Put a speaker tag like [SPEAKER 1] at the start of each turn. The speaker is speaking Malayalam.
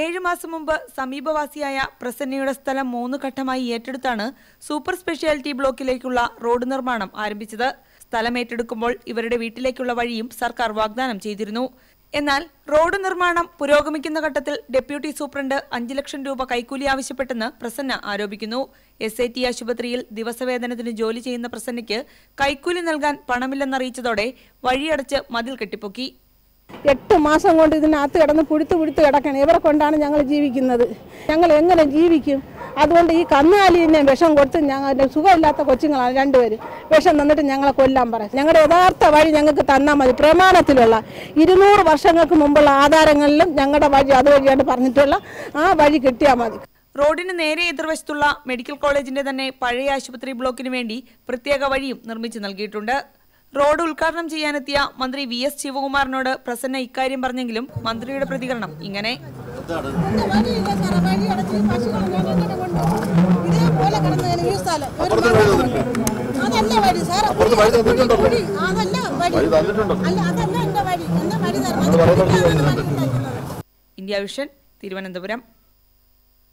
[SPEAKER 1] ഏഴു മാസം മുമ്പ് സമീപവാസിയായ പ്രസന്നയുടെ സ്ഥലം മൂന്ന് ഘട്ടമായി ഏറ്റെടുത്താണ് സൂപ്പർ സ്പെഷ്യാലിറ്റി ബ്ലോക്കിലേക്കുള്ള റോഡ് നിർമ്മാണം ആരംഭിച്ചത്. സ്ഥലം ഏറ്റെടുക്കുമ്പോൾ ഇവരുടെ വീട്ടിലേക്കുള്ള വഴിയും സർക്കാർ വാഗ്ദാനം ചെയ്തിരുന്നു. എന്നാൽ റോഡ് നിർമ്മാണം പുരോഗമിക്കുന്ന ഘട്ടത്തിൽ ഡെപ്യൂട്ടി സൂപ്രണ്ട് അഞ്ചു ലക്ഷം രൂപ കൈക്കൂലി ആവശ്യപ്പെട്ടെന്ന് പ്രസന്ന ആരോപിക്കുന്നു. എസ് ഐ ടി ആശുപത്രിയിൽ ദിവസവേതനത്തിന് ജോലി ചെയ്യുന്ന പ്രസന്നയ്ക്ക് കൈക്കൂലി നൽകാൻ പണമില്ലെന്നറിയിച്ചതോടെ വഴിയടച്ച് മതിൽ കെട്ടിപ്പൊക്കി.
[SPEAKER 2] എട്ട് മാസം കൊണ്ട് ഇതിനകത്ത് കിടന്ന് പുഴുത്ത് പുഴുത്ത് കിടക്കണം. ഇവരെ കൊണ്ടാണ് ഞങ്ങൾ ജീവിക്കുന്നത്? ഞങ്ങൾ എങ്ങനെ ജീവിക്കും? അതുകൊണ്ട് ഈ കന്നുകാലിനെ വിഷം കൊടുത്ത് ഞങ്ങൾ സുഖമില്ലാത്ത കൊച്ചുങ്ങളാണ് രണ്ടുപേരും. വിഷം തന്നിട്ട് ഞങ്ങളെ കൊല്ലാൻ പറയും ഞങ്ങളുടെ യഥാർത്ഥ വഴി ഞങ്ങൾക്ക് തന്നാൽ മതി. പ്രമാണത്തിലുള്ള ഇരുന്നൂറ് വർഷങ്ങൾക്ക് മുമ്പുള്ള ആധാരങ്ങളിലും ഞങ്ങളുടെ വഴി അതുവഴിയാണ് പറഞ്ഞിട്ടുള്ള ആ വഴി കിട്ടിയാൽ മതി.
[SPEAKER 1] റോഡിന് നേരെ എതിർവശത്തുള്ള മെഡിക്കൽ കോളേജിന്റെ തന്നെ പഴയ ആശുപത്രി ബ്ലോക്കിന് വേണ്ടി പ്രത്യേക വഴിയും നിർമ്മിച്ചു നൽകിയിട്ടുണ്ട്. റോഡ് ഉദ്ഘാടനം ചെയ്യാനെത്തിയ മന്ത്രി വി എസ് ശിവകുമാറിനോട് പ്രസന്ന ഇക്കാര്യം പറഞ്ഞെങ്കിലും മന്ത്രിയുടെ പ്രതികരണം ഇങ്ങനെ. India Vision Thiruvananthapuram.